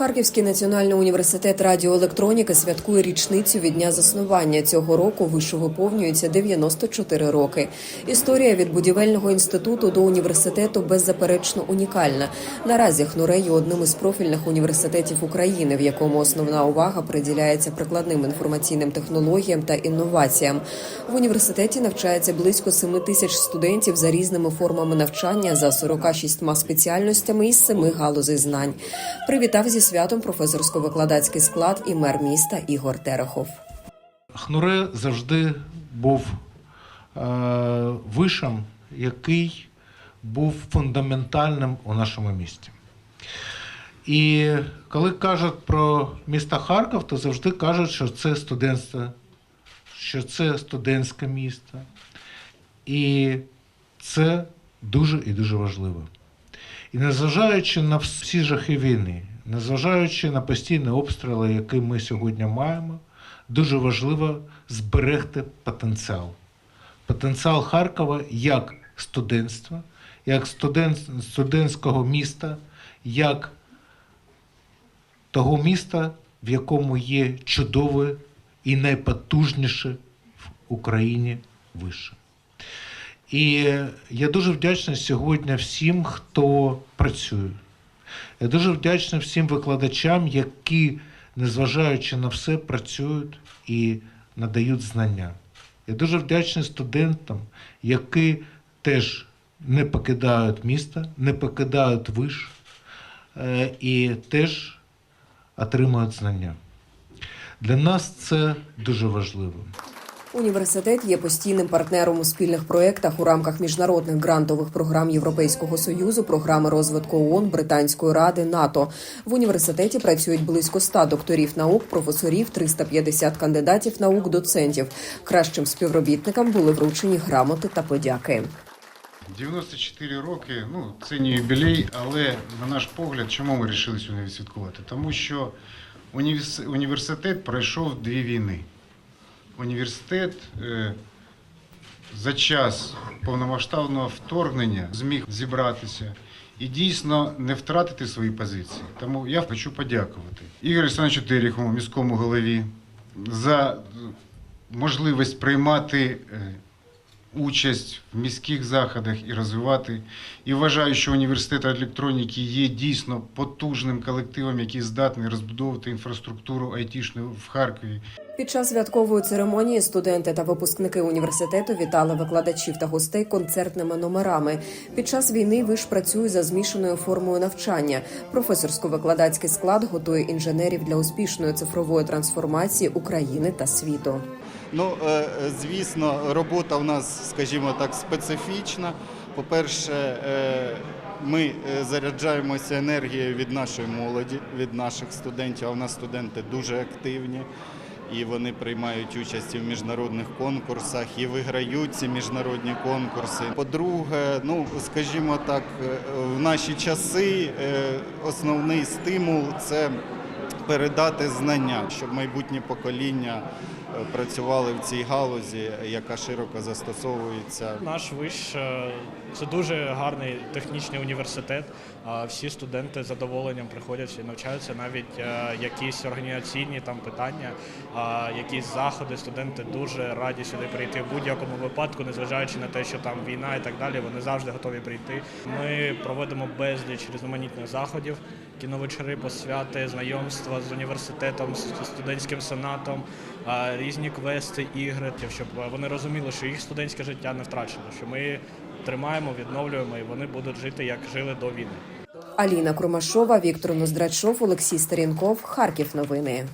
Харківський національний університет радіоелектроніки святкує річницю від дня заснування. Цього року вишу виповнюється 94 роки. Історія від будівельного інституту до університету беззаперечно унікальна. Наразі ХНУРЕ є одним із профільних університетів України, в якому основна увага приділяється прикладним інформаційним технологіям та інноваціям. В університеті навчається близько 7 тисяч студентів за різними формами навчання за 46 спеціальностями із семи галузей знань. Привітав зі святом професорсько-викладацький склад і мер міста Ігор Терехов. Хнуре завжди був е, вишем, який був фундаментальним у нашому місті. І коли кажуть про місто Харків, то завжди кажуть, що це студентство, що це студентське місто. І це дуже і дуже важливо. І незважаючи на всі жахи війни, незважаючи на постійні обстріли, які ми сьогодні маємо, дуже важливо зберегти потенціал. Потенціал Харкова як студентства, як студент, студентського міста, як того міста, в якому є чудове і найпотужніше в Україні вище. І я дуже вдячний сьогодні всім, хто працює. Я дуже вдячний всім викладачам, які, незважаючи на все, працюють і надають знання. Я дуже вдячний студентам, які теж не покидають місто, не покидають виш е, і теж отримують знання. Для нас це дуже важливо. Університет є постійним партнером у спільних проєктах у рамках міжнародних грантових програм Європейського союзу, програми розвитку ООН, Британської ради, НАТО. В університеті працюють близько 100 докторів наук, професорів, 350 кандидатів наук, доцентів. Кращим співробітникам були вручені грамоти та подяки. 94 роки, ну це не юбілей, але на наш погляд, чому ми вирішили сьогодні відсвяткувати? Тому що універс- університет пройшов дві війни. Університет е, за час повномасштабного вторгнення зміг зібратися і дійсно не втратити свої позиції. Тому я хочу подякувати Ігорю Олександровичу Терехову, міському голові, за можливість приймати е, участь в міських заходах і розвивати. І вважаю, що університет електроніки є дійсно потужним колективом, який здатний розбудовувати інфраструктуру айтішну в Харкові. Під час святкової церемонії студенти та випускники університету вітали викладачів та гостей концертними номерами. Під час війни виш працює за змішаною формою навчання. Професорсько-викладацький склад готує інженерів для успішної цифрової трансформації України та світу. Ну, е, е, звісно, робота в нас, скажімо так, специфічна. По-перше, е, ми заряджаємося енергією від нашої молоді, від наших студентів. А в нас студенти дуже активні. І вони приймають участь в міжнародних конкурсах і виграють ці міжнародні конкурси. По-друге, ну скажімо так, е, в наші часи е, основний стимул це передати знання, щоб майбутнє покоління е, працювали в цій галузі, яка широко застосовується. Наш виш е, це дуже гарний технічний університет. Всі студенти з задоволенням приходять і навчаються навіть е, якісь організаційні там питання, якісь заходи. Студенти дуже раді сюди прийти в будь-якому випадку, незважаючи на те, що там війна і так далі. Вони завжди готові прийти. Ми проводимо безліч різноманітних заходів, кіновечори, посвяти, знайомства з університетом, з студентським сенатом, різні квести, ігри, щоб вони розуміли, що їх студентське життя не втрачено, що ми тримаємо, відновлюємо і вони будуть жити як жили до війни. Аліна Крумашова, Віктор Ноздрачов, Олексій Старінков. Харків. Новини.